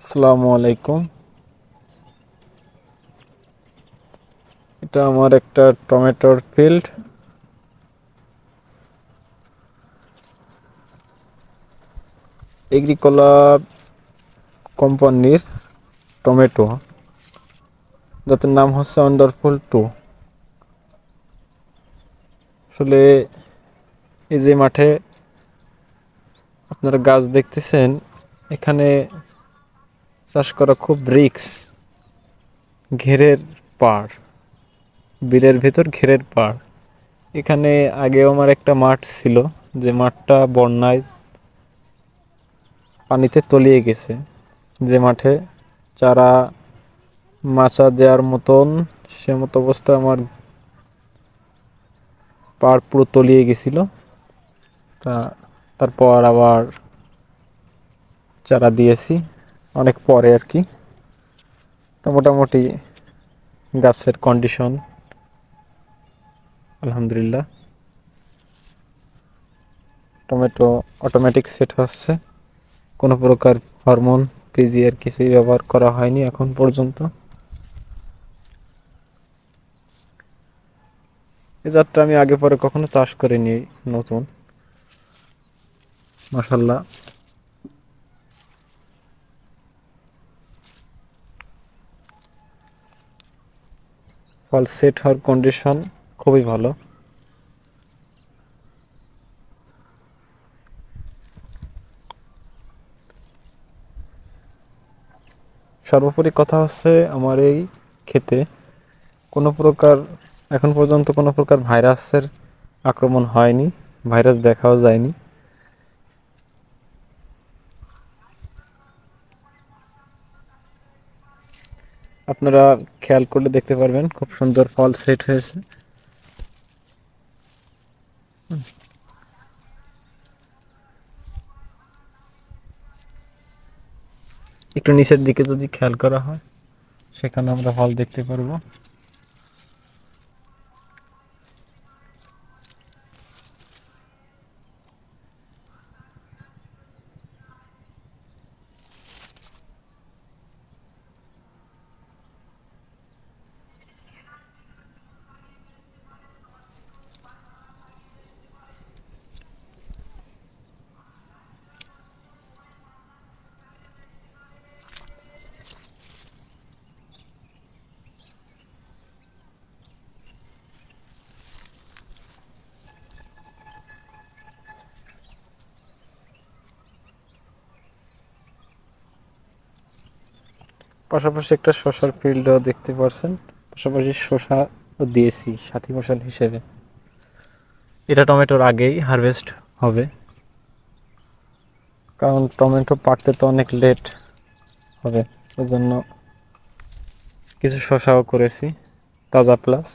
আসসালামু আলাইকুম। এটা আমার একটা টমেটোর ফিল্ড। এগ্রিকোলা কোম্পানির টমেটো, যাদের নাম হচ্ছে আন্ডারফুল টু। আসলে এই যে মাঠে আপনারা গাছ দেখতেছেন, এখানে চাষ করা খুব রিক্স ঘেরের পাড়। বিলের ভেতর ঘেরের পাড়। এখানে আগেও আমার একটা মাঠ ছিল, যে মাঠটা বন্যায় পানিতে তলিয়ে গেছে। যে মাঠে চারা মাচা দেওয়ার মতন সে মতো অবস্থা আমার পাড় পুরো তলিয়ে গেছিল। তা, তারপর আবার চারা দিয়েছি। অনেক পরে আর কি। তো মোটামুটি গাছের কন্ডিশন আলহামদুলিল্লাহ। টমেটো অটোমেটিক সেট হচ্ছে। কোনো প্রকার হরমোন পিজিআর কিছুই ব্যবহার করা হয়নি এখন পর্যন্ত। এ জাতটা আমি আগে পরে কখনো চাষ করিনি নতুন। মাসাল্লাহ ফল সেট হওয়ার কন্ডিশন খুবই ভালো। সর্বোপরি কথা হচ্ছে আমার এই ক্ষেতে কোনো প্রকার, এখন পর্যন্ত কোনো প্রকার ভাইরাসের আক্রমণ হয়নি, ভাইরাস দেখাও যায়নি। আপনারা খেয়াল করলে দেখতে পারবেন, খুব সুন্দর ফল সেট হয়েছে। একটু নিচের দিকে যদি খেয়াল করা হয়, সেখানে আমরা ফল দেখতে পারব। পাশাপাশি একটা শশার ফিল্ডও দেখতে পারছেন। পাশাপাশি শশা দিয়েছি সাথী ফসল হিসেবে। এটা টমেটোর আগেই হারভেস্ট হবে। কারণ টমেটো পাকতে তো অনেক লেট হবে। ওই জন্য কিছু শশাও করেছি তাজা প্লাস